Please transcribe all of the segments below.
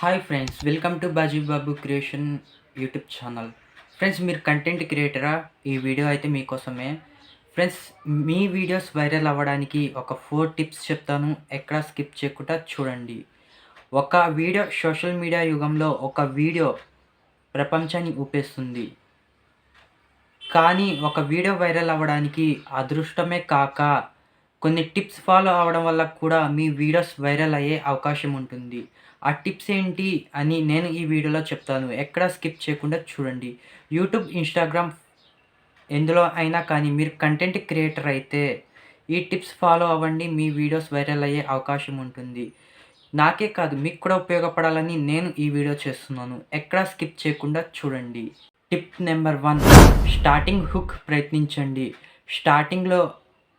Hi friends welcome to Baji Babu creation YouTube channel friends మీరు content క్రియేటరా ఈ video అయితే మీకోసమే. ఫ్రెండ్స్ మీ వీడియోస్ వైరల్ అవ్వడానికి ఒక ఫోర్ టిప్స్ చెప్తాను. ఎక్కడ స్కిప్ చేయకుండా చూడండి. ఒక వీడియో సోషల్ మీడియా యుగంలో ఒక వీడియో ప్రపంచాన్ని ఊపేస్తుంది. కానీ ఒక వీడియో వైరల్ అవ్వడానికి అదృష్టమే కాక కొన్ని టిప్స్ ఫాలో అవ్వడం వల్ల కూడా మీ వీడియోస్ వైరల్ అయ్యే అవకాశం ఉంటుంది. ఆ టిప్స్ ఏంటి అని నేను ఈ వీడియోలో చెప్తాను. ఎక్కడ స్కిప్ చేయకుండా చూడండి. యూట్యూబ్ ఇన్స్టాగ్రామ్ ఎందులో అయినా కానీ మీరు కంటెంట్ క్రియేటర్ అయితే ఈ టిప్స్ ఫాలో అవ్వండి. మీ వీడియోస్ వైరల్ అయ్యే అవకాశం ఉంటుంది. నాకే కాదు మీకు కూడా ఉపయోగపడాలని నేను ఈ వీడియో చేస్తున్నాను. ఎక్కడ స్కిప్ చేయకుండా చూడండి. Tip number one starting hook ప్రయత్నించండి. స్టార్టింగ్లో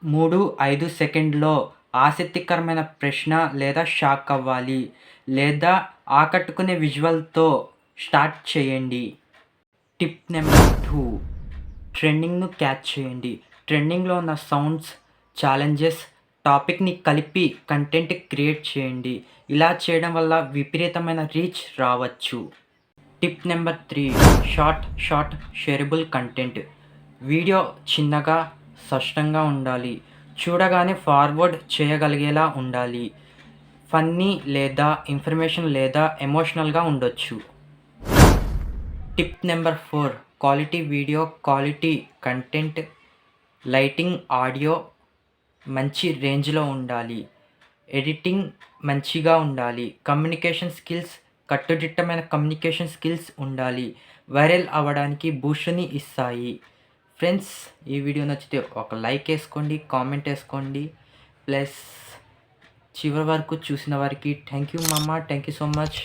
మూడు ఐదు సెకండ్లో ఆసక్తికరమైన ప్రశ్న లేదా షాక్ అవ్వాలి. లేదా ఆకట్టుకునే విజువల్తో స్టార్ట్ చేయండి. Tip number two. ట్రెండింగ్ను క్యాచ్ చేయండి. ట్రెండింగ్లో ఉన్న సౌండ్స్ ఛాలెంజెస్ టాపిక్ని కలిపి కంటెంట్ క్రియేట్ చేయండి. ఇలా చేయడం వల్ల విపరీతమైన రీచ్ రావచ్చు. Tip number three. Short short shareable content. Video చిన్నగా స్పష్టంగా ఉండాలి. చూడగానే ఫార్వర్డ్ చేయగలిగేలా ఉండాలి. ఫన్నీ లేదా ఇన్ఫర్మేషన్ లేదా ఎమోషనల్గా ఉండొచ్చు. Tip number four quality video quality content lighting audio మంచి రేంజ్లో ఉండాలి. ఎడిటింగ్ మంచిగా ఉండాలి. కమ్యూనికేషన్ స్కిల్స్ కట్టుదిట్టమైన కమ్యూనికేషన్ స్కిల్స్ ఉండాలి. వైరల్ అవ్వడానికి బూస్ట్ని ఇస్తాయి. ఫ్రెండ్స్ ఈ వీడియో నచ్చితే ఒక లైక్ వేసుకోండి కామెంట్ వేసుకోండి. ప్లస్ చివరి వరకు చూసిన వారికి థ్యాంక్ యూ మమ్మ థ్యాంక్ యూ సో మచ్